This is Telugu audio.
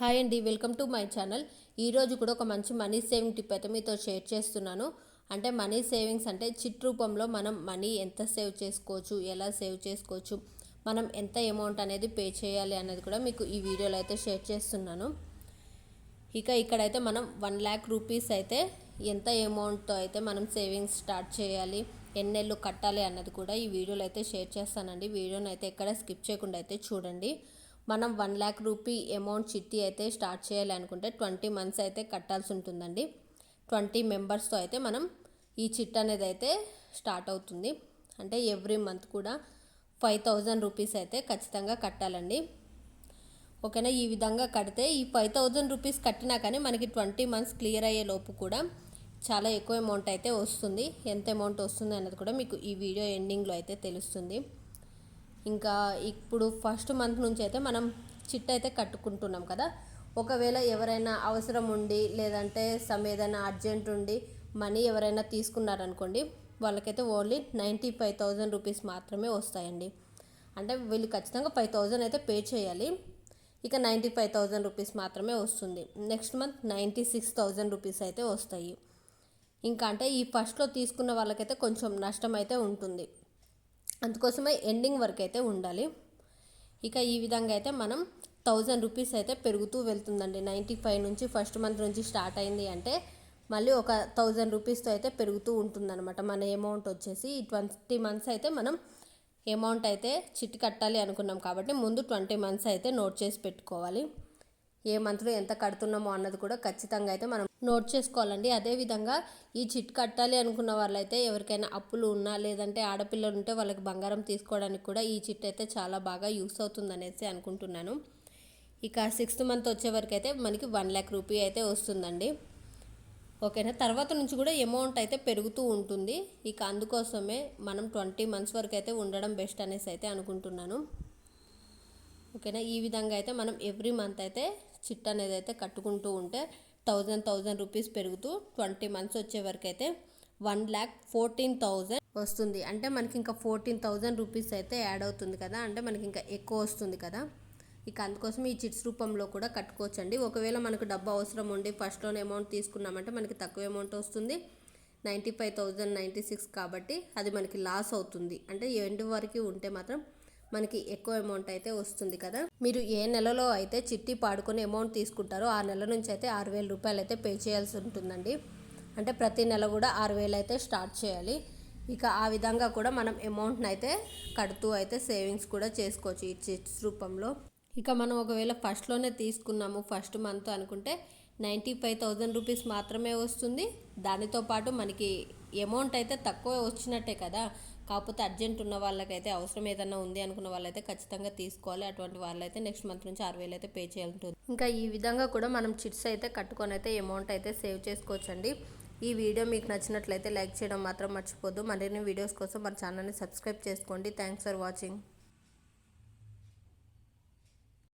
హాయ్ అండి వెల్కమ్ టు మై ఛానల్. ఈరోజు కూడా ఒక మంచి మనీ సేవింగ్ టిప్ అయితే మీతో షేర్ చేస్తున్నాను. అంటే మనీ సేవింగ్స్ అంటే చిట్ రూపంలో మనం మనీ ఎంత సేవ్ చేసుకోవచ్చు ఎలా సేవ్ చేసుకోవచ్చు మనం ఎంత అమౌంట్ అనేది పే చేయాలి అనేది కూడా మీకు ఈ వీడియోలో అయితే షేర్ చేస్తున్నాను. ఇక ఇక్కడైతే మనం వన్ ల్యాక్ రూపీస్ అయితే ఎంత అమౌంట్తో అయితే మనం సేవింగ్స్ స్టార్ట్ చేయాలి ఎన్నెళ్ళు కట్టాలి అన్నది కూడా ఈ వీడియోలో అయితే షేర్ చేస్తానండి. వీడియోని అయితే ఎక్కడ స్కిప్ చేయకుండా అయితే చూడండి. మనం వన్ ల్యాక్ రూపీ అమౌంట్ చిట్టి అయితే స్టార్ట్ చేయాలనుకుంటే ట్వంటీ మంత్స్ అయితే కట్టాల్సి ఉంటుందండి. ట్వంటీ మెంబర్స్తో అయితే మనం ఈ చిట్ అనేది అయితే స్టార్ట్ అవుతుంది. అంటే ఎవ్రీ మంత్ కూడా ఫైవ్ థౌజండ్ రూపీస్ అయితే ఖచ్చితంగా కట్టాలండి. ఓకేనా? ఈ విధంగా కడితే ఈ ఫైవ్ థౌజండ్ రూపీస్ కట్టినా కానీ మనకి ట్వంటీ మంత్స్ క్లియర్ అయ్యే లోపు కూడా చాలా ఎక్కువ అమౌంట్ అయితే వస్తుంది. ఎంత అమౌంట్ వస్తుంది అన్నది కూడా మీకు ఈ వీడియో ఎండింగ్లో అయితే తెలుస్తుంది. ఇంకా ఇప్పుడు ఫస్ట్ మంత్ నుంచి అయితే మనం చిట్ అయితే కట్టుకుంటున్నాం కదా. ఒకవేళ ఎవరైనా అవసరం ఉండి లేదంటే సమ్ ఏదైనా అర్జెంట్ ఉండి మనీ ఎవరైనా తీసుకున్నారనుకోండి వాళ్ళకైతే only ninety five thousand rupees మాత్రమే వస్తాయండి. అంటే వీళ్ళు ఖచ్చితంగా ఫైవ్ థౌజండ్ అయితే పే చేయాలి. ఇక నైంటీ ఫైవ్ థౌజండ్ రూపీస్ మాత్రమే వస్తుంది. Next month ninety six thousand rupees అయితే వస్తాయి. ఇంకా అంటే ఈ ఫస్ట్లో తీసుకున్న వాళ్ళకైతే కొంచెం నష్టం అయితే ఉంటుంది. అందుకోసమే ఎండింగ్ వరకు అయితే ఉండాలి. ఇక ఈ విధంగా అయితే మనం థౌజండ్ రూపీస్ అయితే పెరుగుతూ వెళ్తుందండి. నైంటీ ఫైవ్ నుంచి ఫస్ట్ మంత్ నుంచి స్టార్ట్ అయింది అంటే మళ్ళీ ఒక థౌజండ్ రూపీస్తో అయితే పెరుగుతూ ఉంటుందన్నమాట. మన అమౌంట్ వచ్చేసి ఈ ట్వంటీ మంత్స్ అయితే మనం అమౌంట్ అయితే చిట్టి కట్టాలి అనుకున్నాం కాబట్టి ముందు ట్వంటీ మంత్స్ అయితే నోట్ చేసి పెట్టుకోవాలి. ఏ మంత్లో ఎంత కడుతున్నామో అన్నది కూడా ఖచ్చితంగా అయితే మనం నోట్ చేసుకోవాలండి. అదేవిధంగా ఈ చిట్ కట్టాలి అనుకున్న వాళ్ళైతే ఎవరికైనా అప్పులు ఉన్నా లేదంటే ఆడపిల్లలు ఉంటే వాళ్ళకి బంగారం తీసుకోవడానికి కూడా ఈ చిట్ అయితే చాలా బాగా యూస్ అవుతుంది అనేసి అనుకుంటున్నాను. ఇక సిక్స్త్ మంత్ వచ్చే వరకు అయితే మనకి వన్ ల్యాక్ రూపీ అయితే వస్తుందండి. ఓకేనా? తర్వాత నుంచి కూడా అమౌంట్ అయితే పెరుగుతూ ఉంటుంది. ఇక అందుకోసమే మనం ట్వంటీ మంత్స్ వరకు అయితే ఉండడం బెస్ట్ అనేసి అయితే అనుకుంటున్నాను. ఓకేనా? ఈ విధంగా అయితే మనం ఎవ్రీ మంత్ అయితే చిట్ అనేది అయితే కట్టుకుంటూ ఉంటే థౌజండ్ థౌజండ్ రూపీస్ పెరుగుతూ ట్వంటీ మంత్స్ వచ్చే వరకు అయితే వన్ ల్యాక్ ఫోర్టీన్ థౌజండ్ వస్తుంది. అంటే మనకి ఇంకా ఫోర్టీన్ థౌజండ్ రూపీస్ అయితే యాడ్ అవుతుంది కదా. అంటే మనకి ఇంకా ఎక్కువ వస్తుంది కదా. ఇక అందుకోసం ఈ చిట్స్ రూపంలో కూడా కట్టుకోవచ్చండి. ఒకవేళ మనకు డబ్బు అవసరం ఉండి ఫస్ట్లోనే అమౌంట్ తీసుకున్నామంటే మనకి తక్కువ అమౌంట్ వస్తుంది. Ninety five thousand ninety six కాబట్టి అది మనకి లాస్ అవుతుంది. అంటే ఎండ్ వరకు ఉంటే మాత్రం మనకి ఎక్కువ అమౌంట్ అయితే వస్తుంది కదా. మీరు ఏ నెలలో అయితే చిట్టి పాడుకొని అమౌంట్ తీసుకుంటారో ఆ నెల నుంచి అయితే ఆరు వేల రూపాయలు అయితే పే చేయాల్సి ఉంటుందండి. అంటే ప్రతి నెల కూడా ఆరు వేలు అయితే స్టార్ట్ చేయాలి. ఇక ఆ విధంగా కూడా మనం అమౌంట్ని అయితే కడుతూ అయితే సేవింగ్స్ కూడా చేసుకోవచ్చు ఈ చిట్స్ రూపంలో. ఇక మనం ఒకవేళ ఫస్ట్లోనే తీసుకున్నాము ఫస్ట్ మంత్ అనుకుంటే నైంటీ ఫైవ్ థౌజండ్ రూపీస్ మాత్రమే వస్తుంది. దానితో పాటు మనకి అమౌంట్ అయితే తక్కువ వచ్చినట్టే కదా. కాకపోతే అర్జెంట్ ఉన్న వాళ్ళకైతే అవసరం ఏదన్నా ఉంది అనుకున్న వాళ్ళైతే ఖచ్చితంగా తీసుకోవాలి. అటువంటి వాళ్ళైతే నెక్స్ట్ మంత్ నుంచి ఆరు వేలు అయితే పే చేయాలి ఉంటుంది ఇంకా ఈ విధంగా కూడా మనం చిట్స్ అయితే కట్టుకొని అయితే అమౌంట్ అయితే సేవ్ చేసుకోవచ్చండి. ఈ వీడియో మీకు నచ్చినట్లయితే లైక్ చేయడం మాత్రం మర్చిపోద్దు. మరిన్ని వీడియోస్ కోసం మన ఛానల్ని సబ్స్క్రైబ్ చేసుకోండి. Thanks for watching